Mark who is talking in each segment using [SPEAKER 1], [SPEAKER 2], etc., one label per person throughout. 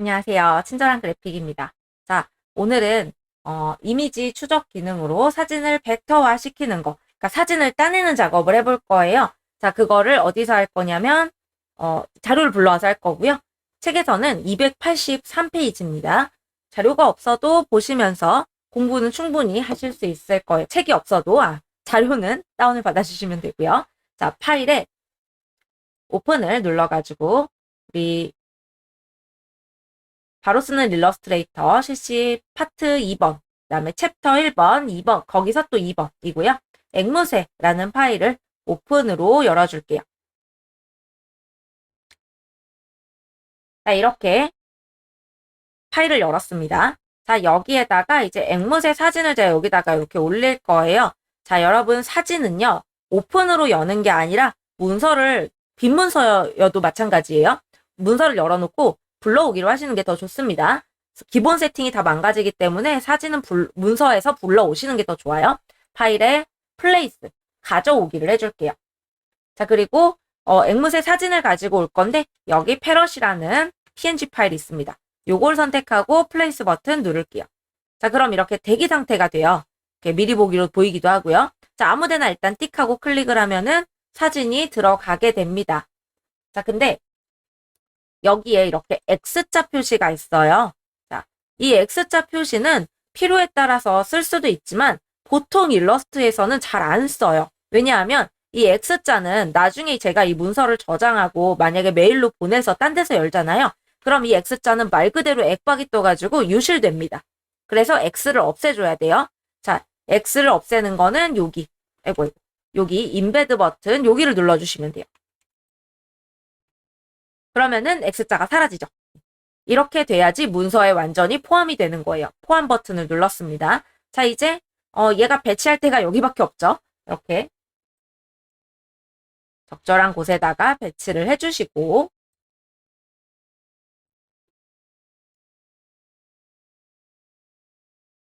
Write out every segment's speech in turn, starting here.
[SPEAKER 1] 안녕하세요. 친절한 그래픽입니다. 자, 오늘은 어, 이미지 추적 기능으로 사진을 벡터화 시키는 거, 그러니까 사진을 따내는 작업을 해볼 거예요. 자, 그거를 어디서 할 거냐면 어, 자료를 불러와서 할 거고요. 책에서는 283페이지입니다. 자료가 없어도 보시면서 공부는 충분히 하실 수 있을 거예요. 책이 없어도 아, 자료는 다운을 받아주시면 되고요. 자, 파일에 오픈을 눌러가지고 우리 바로 쓰는 일러스트레이터 실시 파트 2번, 그 다음에 챕터 1번, 2번, 거기서 또 2번이고요. 앵무새라는 파일을 오픈으로 열어줄게요. 자, 이렇게 파일을 열었습니다. 자, 여기에다가 이제 앵무새 사진을 제가 여기다가 이렇게 올릴 거예요. 자, 여러분 사진은요, 오픈으로 여는 게 아니라 문서를, 빈 문서여도 마찬가지예요. 문서를 열어놓고 불러오기로 하시는 게 더 좋습니다. 기본 세팅이 다 망가지기 때문에 사진은 불- 문서에서 불러오시는 게 더 좋아요. 파일에 플레이스, 가져오기를 해줄게요. 자, 그리고 어, 앵무새 사진을 가지고 올 건데 여기 패럿이라는 png 파일이 있습니다. 요걸 선택하고 플레이스 버튼 누를게요. 자, 그럼 이렇게 대기 상태가 돼요. 이렇게 미리 보기로 보이기도 하고요. 자, 아무데나 일단 띡하고 클릭을 하면은 사진이 들어가게 됩니다. 자, 근데 여기에 이렇게 X자 표시가 있어요. 자, 이 X자 표시는 필요에 따라서 쓸 수도 있지만 보통 일러스트에서는 잘 안 써요. 왜냐하면 이 X자는 나중에 제가 이 문서를 저장하고 만약에 메일로 보내서 딴 데서 열잖아요. 그럼 이 X자는 말 그대로 액박이 떠가지고 유실됩니다. 그래서 X를 없애줘야 돼요. 자, X를 없애는 거는 여기, 아이고. 여기 인베드 버튼, 여기를 눌러주시면 돼요. 그러면은 X자가 사라지죠. 이렇게 돼야지 문서에 완전히 포함이 되는 거예요. 포함 버튼을 눌렀습니다. 자, 이제 어, 얘가 배치할 때가 여기밖에 없죠. 이렇게 적절한 곳에다가 배치를 해주시고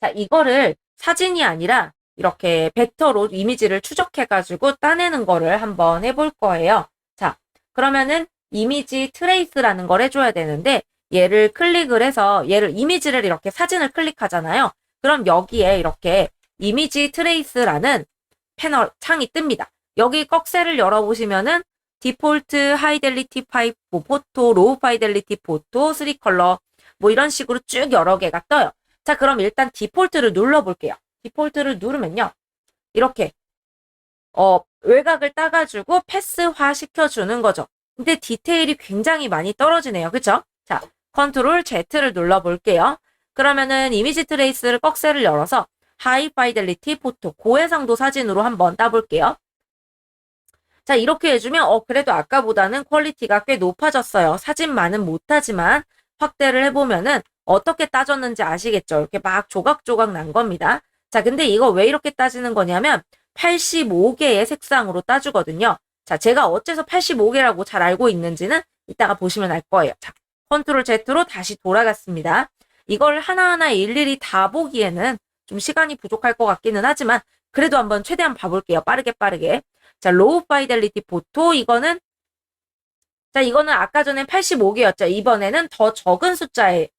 [SPEAKER 1] 자, 이거를 사진이 아니라 이렇게 벡터로 이미지를 추적해가지고 따내는 거를 한번 해볼 거예요. 자, 그러면은 이미지 트레이스라는 걸 해줘야 되는데 얘를 클릭을 해서 얘를 이미지를 이렇게 사진을 클릭하잖아요. 그럼 여기에 이렇게 이미지 트레이스라는 패널 창이 뜹니다. 여기 꺽쇠를 열어보시면은 디폴트 하이델리티 파이프 뭐 포토 로우 파이델리티 포토 3컬러 뭐 이런 식으로 쭉 여러 개가 떠요. 자 그럼 일단 디폴트를 눌러볼게요. 디폴트를 누르면요. 이렇게 어 외곽을 따가지고 패스화 시켜주는 거죠. 근데 디테일이 굉장히 많이 떨어지네요. 그쵸? 자, 컨트롤 Z를 눌러볼게요. 그러면은 이미지 트레이스를 꺽쇠를 열어서 하이 파이델리티 포토 고해상도 사진으로 한번 따볼게요. 자, 이렇게 해주면 어 그래도 아까보다는 퀄리티가 꽤 높아졌어요. 사진만은 못하지만 확대를 해보면은 어떻게 따졌는지 아시겠죠? 이렇게 막 조각조각 난 겁니다. 자, 근데 이거 왜 이렇게 따지는 거냐면 85개의 색상으로 따주거든요. 자, 제가 어째서 85개라고 잘 알고 있는지는 이따가 보시면 알 거예요. 자, 컨트롤 Z로 다시 돌아갔습니다. 이걸 하나하나 일일이 다 보기에는 좀 시간이 부족할 것 같기는 하지만 그래도 한번 최대한 봐볼게요. 빠르게 빠르게. 자, 로우 파이델리티 포토 이거는 자, 이거는 아까 전엔 85개였죠. 이번에는 더 적은 숫자의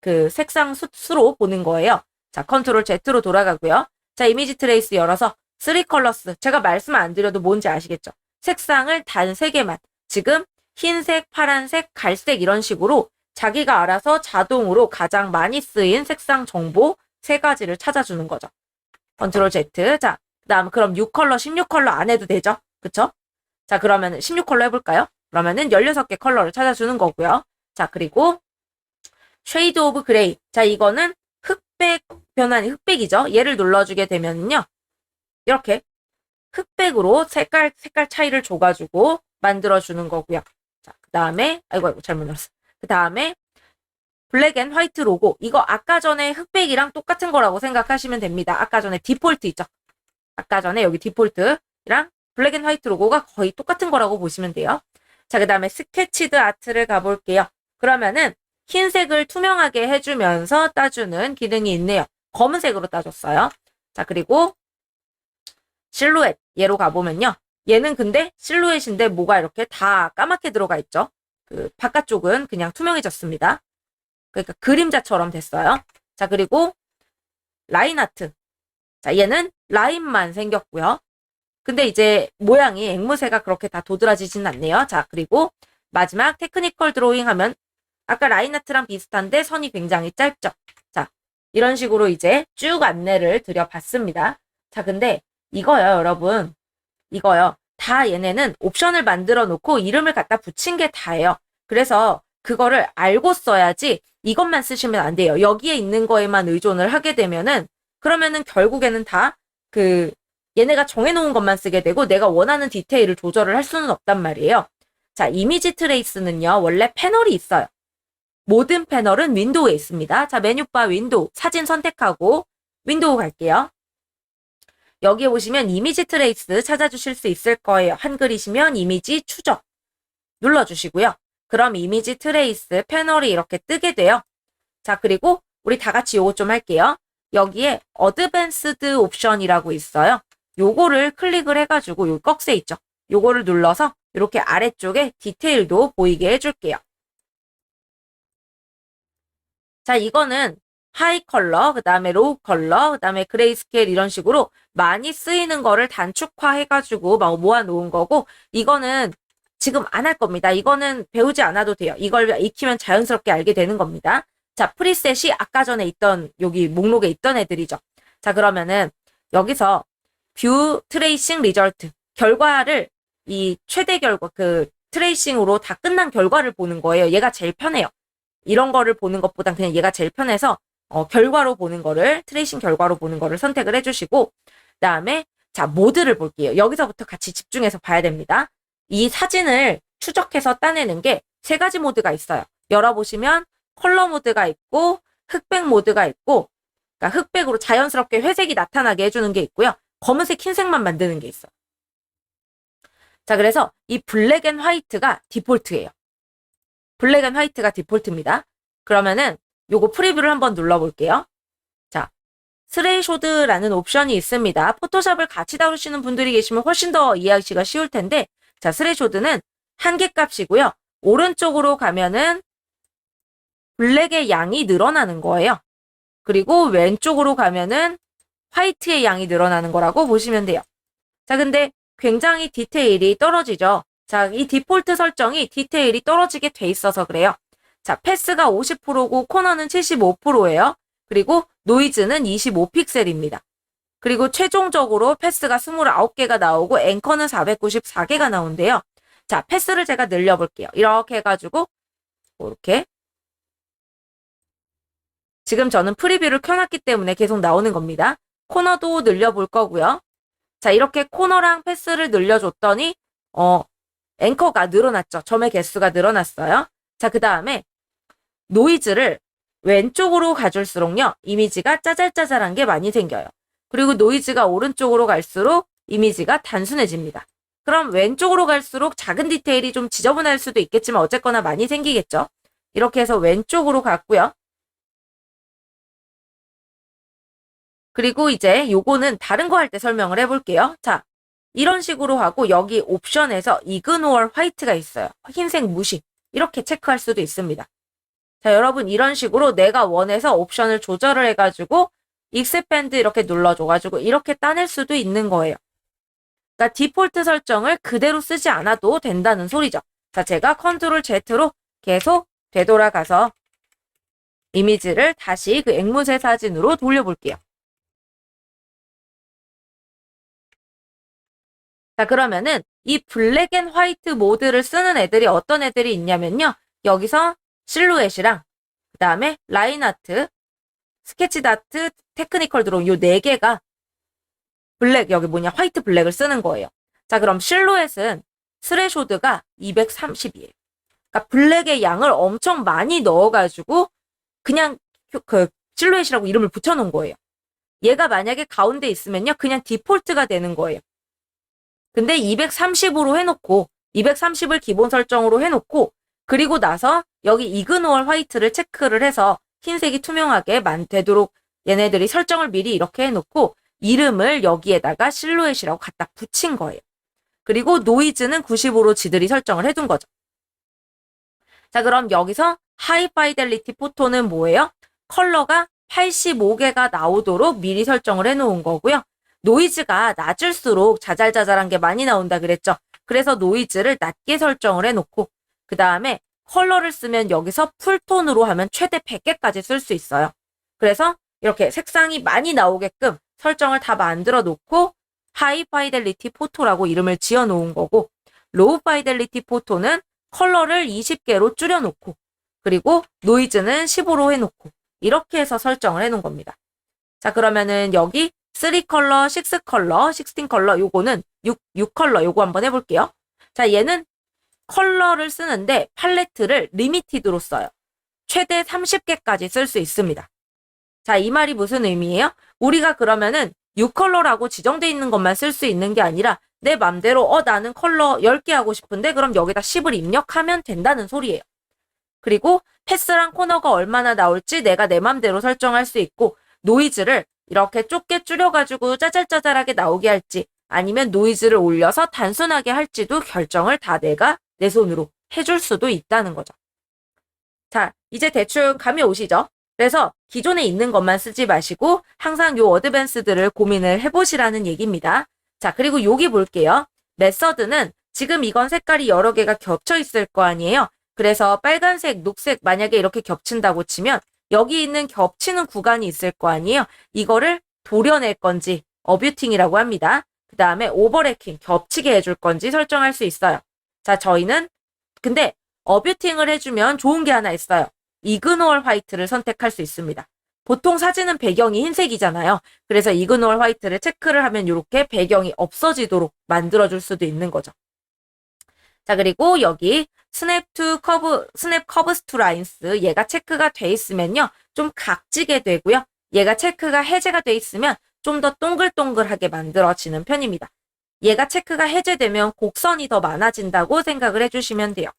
[SPEAKER 1] 그 색상 수, 수로 보는 거예요. 자, 컨트롤 Z로 돌아가고요. 자, 이미지 트레이스 열어서 3 컬러스. 제가 말씀 안 드려도 뭔지 아시겠죠? 색상을 단 3개만. 지금 흰색, 파란색, 갈색 이런 식으로 자기가 알아서 자동으로 가장 많이 쓰인 색상 정보 세 가지를 찾아주는 거죠. 컨트롤 Z. 자, 그 다음 그럼 6컬러, 16컬러 안 해도 되죠? 그쵸? 자, 그러면 16컬러 해볼까요? 그러면은 16개 컬러를 찾아주는 거고요. 자, 그리고 쉐이드 오브 그레이. 자, 이거는 흑백 변환이 흑백이죠. 얘를 눌러주게 되면요. 이렇게 흑백으로 색깔, 색깔 차이를 줘가지고 만들어주는 거고요. 자, 그 다음에, 아이고, 아이고, 잘못 눌렀어. 그 다음에, 블랙 앤 화이트 로고. 이거 아까 전에 흑백이랑 똑같은 거라고 생각하시면 됩니다. 아까 전에 디폴트 있죠? 아까 전에 여기 디폴트랑 블랙 앤 화이트 로고가 거의 똑같은 거라고 보시면 돼요. 자, 그 다음에 스케치드 아트를 가볼게요. 그러면은 흰색을 투명하게 해주면서 따주는 기능이 있네요. 검은색으로 따줬어요. 자, 그리고 실루엣 얘로 가보면요. 얘는 근데 실루엣인데 뭐가 이렇게 다 까맣게 들어가 있죠. 그 바깥쪽은 그냥 투명해졌습니다. 그러니까 그림자처럼 됐어요. 자, 그리고 라인 아트. 자, 얘는 라인만 생겼고요. 근데 이제 모양이 앵무새가 그렇게 다 도드라지진 않네요. 자, 그리고 마지막 테크니컬 드로잉 하면 아까 라인 아트랑 비슷한데 선이 굉장히 짧죠. 자, 이런 식으로 이제 쭉 안내를 드려봤습니다. 자, 근데 이거요, 여러분. 이거요. 다 얘네는 옵션을 만들어 놓고 이름을 갖다 붙인 게 다예요. 그래서 그거를 알고 써야지 이것만 쓰시면 안 돼요. 여기에 있는 거에만 의존을 하게 되면은 그러면은 결국에는 다 그 얘네가 정해놓은 것만 쓰게 되고 내가 원하는 디테일을 조절을 할 수는 없단 말이에요. 자, 이미지 트레이스는요, 원래 패널이 있어요. 모든 패널은 윈도우에 있습니다. 자, 메뉴바 윈도우, 사진 선택하고 윈도우 갈게요. 여기에 보시면 이미지 트레이스 찾아주실 수 있을 거예요. 한글이시면 이미지 추적 눌러주시고요. 그럼 이미지 트레이스 패널이 이렇게 뜨게 돼요. 자, 그리고 우리 다 같이 요거 좀 할게요. 여기에 어드밴스드 옵션이라고 있어요. 요거를 클릭을 해가지고 요 꺽쇠 있죠. 요거를 눌러서 이렇게 아래쪽에 디테일도 보이게 해줄게요. 자, 이거는 하이 컬러, 그 다음에 로우 컬러, 그 다음에 그레이 스케일 이런 식으로 많이 쓰이는 거를 단축화해가지고 막 모아놓은 거고, 이거는 지금 안 할 겁니다. 이거는 배우지 않아도 돼요. 이걸 익히면 자연스럽게 알게 되는 겁니다. 자, 프리셋이 아까 전에 있던, 여기 목록에 있던 애들이죠. 자, 그러면은 여기서 뷰 트레이싱 리절트. 결과를 이 최대 결과, 그 트레이싱으로 다 끝난 결과를 보는 거예요. 얘가 제일 편해요. 이런 거를 보는 것보단 그냥 얘가 제일 편해서 어, 결과로 보는 거를 트레이싱 결과로 보는 거를 선택을 해주시고 그다음에 자 모드를 볼게요. 여기서부터 같이 집중해서 봐야 됩니다. 이 사진을 추적해서 따내는 게 세 가지 모드가 있어요. 열어보시면 컬러 모드가 있고 흑백 모드가 있고 그러니까 흑백으로 자연스럽게 회색이 나타나게 해주는 게 있고요. 검은색, 흰색만 만드는 게 있어요. 자, 그래서 이 블랙 앤 화이트가 디폴트예요. 블랙 앤 화이트가 디폴트입니다. 그러면은 요거 프리뷰를 한번 눌러볼게요. 자, 스레이쇼드라는 옵션이 있습니다. 포토샵을 같이 다루시는 분들이 계시면 훨씬 더 이해하기가 쉬울 텐데, 자, 스레이쇼드는 한계 값이고요. 오른쪽으로 가면은 블랙의 양이 늘어나는 거예요. 그리고 왼쪽으로 가면은 화이트의 양이 늘어나는 거라고 보시면 돼요. 자, 근데 굉장히 디테일이 떨어지죠. 자, 이 디폴트 설정이 디테일이 떨어지게 돼 있어서 그래요. 자, 패스가 50%고 코너는 75%예요. 그리고 노이즈는 25픽셀입니다. 그리고 최종적으로 패스가 29개가 나오고 앵커는 494개가 나온대요. 자, 패스를 제가 늘려볼게요. 이렇게 해가지고 이렇게 지금 저는 프리뷰를 켜놨기 때문에 계속 나오는 겁니다. 코너도 늘려볼 거고요. 자, 이렇게 코너랑 패스를 늘려줬더니 어, 앵커가 늘어났죠. 점의 개수가 늘어났어요. 자, 그 다음에 노이즈를 왼쪽으로 가줄수록요, 이미지가 짜잘짜잘한 게 많이 생겨요. 그리고 노이즈가 오른쪽으로 갈수록 이미지가 단순해집니다. 그럼 왼쪽으로 갈수록 작은 디테일이 좀 지저분할 수도 있겠지만 어쨌거나 많이 생기겠죠. 이렇게 해서 왼쪽으로 갔고요. 그리고 이제 요거는 다른 거 할 때 설명을 해볼게요. 자, 이런 식으로 하고 여기 옵션에서 이그노얼 화이트가 있어요. 흰색 무시. 이렇게 체크할 수도 있습니다. 자, 여러분 이런 식으로 내가 원해서 옵션을 조절을 해가지고 익스펜드 이렇게 눌러줘가지고 이렇게 따낼 수도 있는 거예요. 그러니까 디폴트 설정을 그대로 쓰지 않아도 된다는 소리죠. 자, 제가 컨트롤 Z로 계속 되돌아가서 이미지를 다시 그 앵무새 사진으로 돌려볼게요. 자, 그러면은 이 블랙 앤 화이트 모드를 쓰는 애들이 어떤 애들이 있냐면요. 여기서 실루엣이랑 그 다음에 라인 아트, 스케치 다트, 테크니컬 드로잉 요네 개가 블랙 여기 뭐냐 화이트 블랙을 쓰는 거예요. 자, 그럼 실루엣은 스레쇼드가 230이에요. 그러니까 블랙의 양을 엄청 많이 넣어가지고 그냥 그 실루엣이라고 이름을 붙여놓은 거예요. 얘가 만약에 가운데 있으면요, 그냥 디폴트가 되는 거예요. 근데 230으로 해놓고 230을 기본 설정으로 해놓고 그리고 나서 여기 이그노얼 화이트를 체크를 해서 흰색이 투명하게 만 되도록 얘네들이 설정을 미리 이렇게 해놓고 이름을 여기에다가 실루엣이라고 갖다 붙인 거예요. 그리고 노이즈는 90으로 지들이 설정을 해둔 거죠. 자, 그럼 여기서 하이 파이델리티 포토는 뭐예요? 컬러가 85개가 나오도록 미리 설정을 해놓은 거고요. 노이즈가 낮을수록 자잘자잘한 게 많이 나온다 그랬죠. 그래서 노이즈를 낮게 설정을 해놓고 그 다음에 컬러를 쓰면 여기서 풀톤으로 하면 최대 100개까지 쓸 수 있어요. 그래서 이렇게 색상이 많이 나오게끔 설정을 다 만들어 놓고 하이 파이델리티 포토라고 이름을 지어 놓은 거고 로우 파이델리티 포토는 컬러를 20개로 줄여 놓고 그리고 노이즈는 15로 해놓고 이렇게 해서 설정을 해놓은 겁니다. 자 그러면은 여기 3컬러, 6컬러, 16컬러 요거는 6, 6컬러 요거 한번 해볼게요. 자 얘는 컬러를 쓰는데 팔레트를 리미티드로 써요. 최대 30개까지 쓸 수 있습니다. 자, 이 말이 무슨 의미예요? 우리가 그러면은 6컬러라고 지정돼 있는 것만 쓸 수 있는 게 아니라 내 맘대로 어 나는 컬러 10개 하고 싶은데 그럼 여기다 10을 입력하면 된다는 소리예요. 그리고 패스랑 코너가 얼마나 나올지 내가 내 맘대로 설정할 수 있고 노이즈를 이렇게 좁게 줄여가지고 짜잘짜잘하게 나오게 할지 아니면 노이즈를 올려서 단순하게 할지도 결정을 다 내가 내 손으로 해줄 수도 있다는 거죠. 자, 이제 대충 감이 오시죠? 그래서 기존에 있는 것만 쓰지 마시고 항상 요 어드밴스들을 고민을 해보시라는 얘기입니다. 자, 그리고 여기 볼게요. 메서드는 지금 이건 색깔이 여러 개가 겹쳐 있을 거 아니에요? 그래서 빨간색, 녹색 만약에 이렇게 겹친다고 치면 여기 있는 겹치는 구간이 있을 거 아니에요? 이거를 도려낼 건지 어뷰팅이라고 합니다. 그 다음에 오버래킹, 겹치게 해줄 건지 설정할 수 있어요. 자, 저희는 근데 어뷰팅을 해주면 좋은 게 하나 있어요. 이그노얼 화이트를 선택할 수 있습니다. 보통 사진은 배경이 흰색이잖아요. 그래서 이그노얼 화이트를 체크를 하면 이렇게 배경이 없어지도록 만들어줄 수도 있는 거죠. 자, 그리고 여기 스냅 투 커브, 스냅 커브스 투 라인스 얘가 체크가 돼 있으면요. 좀 각지게 되고요. 얘가 체크가 해제가 돼 있으면 좀 더 동글동글하게 만들어지는 편입니다. 얘가 체크가 해제되면 곡선이 더 많아진다고 생각을 해주시면 돼요.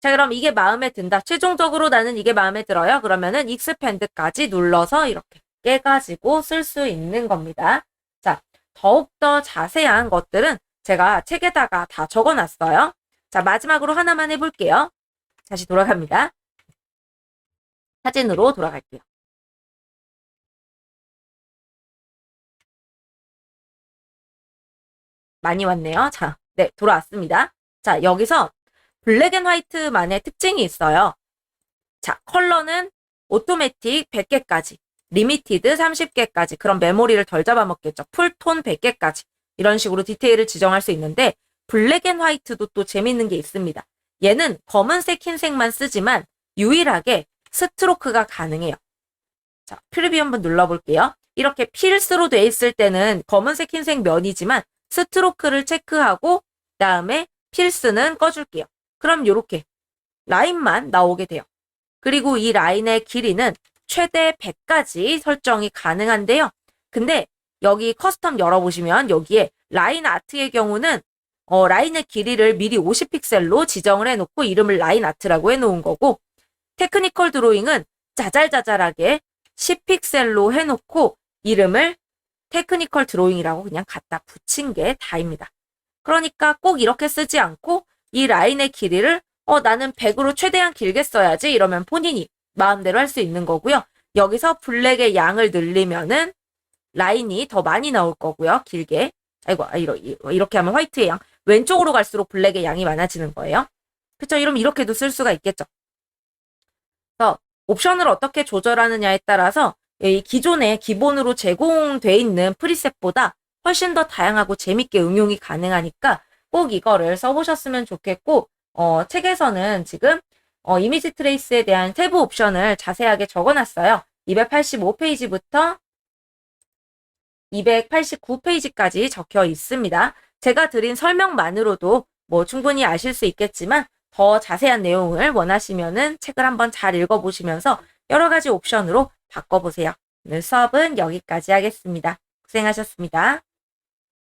[SPEAKER 1] 자, 그럼 이게 마음에 든다. 최종적으로 나는 이게 마음에 들어요. 그러면은 익스펜드까지 눌러서 이렇게 깨가지고 쓸 수 있는 겁니다. 자, 더욱더 자세한 것들은 제가 책에다가 다 적어놨어요. 자, 마지막으로 하나만 해볼게요. 다시 돌아갑니다. 사진으로 돌아갈게요. 많이 왔네요. 자, 네, 돌아왔습니다. 자, 여기서 블랙 앤 화이트만의 특징이 있어요. 자, 컬러는 오토매틱 100개까지, 리미티드 30개까지, 그런 메모리를 덜 잡아먹겠죠. 풀톤 100개까지. 이런 식으로 디테일을 지정할 수 있는데, 블랙 앤 화이트도 또 재밌는 게 있습니다. 얘는 검은색, 흰색만 쓰지만 유일하게 스트로크가 가능해요. 자, 프리뷰 한번 눌러볼게요. 이렇게 필스로 돼 있을 때는 검은색, 흰색 면이지만 스트로크를 체크하고 그다음에 필스는 꺼줄게요. 그럼 이렇게 라인만 나오게 돼요. 그리고 이 라인의 길이는 최대 100까지 설정이 가능한데요. 근데 여기 커스텀 열어보시면 여기에 라인 아트의 경우는 어, 라인의 길이를 미리 50픽셀로 지정을 해놓고 이름을 라인 아트라고 해놓은 거고 테크니컬 드로잉은 짜잘짜잘하게 10픽셀로 해놓고 이름을 테크니컬 드로잉이라고 그냥 갖다 붙인 게 다입니다. 그러니까 꼭 이렇게 쓰지 않고 이 라인의 길이를 어 나는 100으로 최대한 길게 써야지 이러면 본인이 마음대로 할 수 있는 거고요. 여기서 블랙의 양을 늘리면은 라인이 더 많이 나올 거고요. 길게. 아이고, 아, 이렇게 하면 화이트의 양. 왼쪽으로 갈수록 블랙의 양이 많아지는 거예요. 그쵸? 이러면 이렇게도 쓸 수가 있겠죠. 그래서 옵션을 어떻게 조절하느냐에 따라서 이 기존에 기본으로 제공돼 있는 프리셋보다 훨씬 더 다양하고 재밌게 응용이 가능하니까 꼭 이거를 써보셨으면 좋겠고, 어, 책에서는 지금 어, 이미지 트레이스에 대한 세부 옵션을 자세하게 적어놨어요. 285페이지부터 289페이지까지 적혀 있습니다. 제가 드린 설명만으로도 뭐 충분히 아실 수 있겠지만 더 자세한 내용을 원하시면은 책을 한번 잘 읽어보시면서 여러 가지 옵션으로 바꿔보세요. 오늘 수업은 여기까지 하겠습니다. 고생하셨습니다.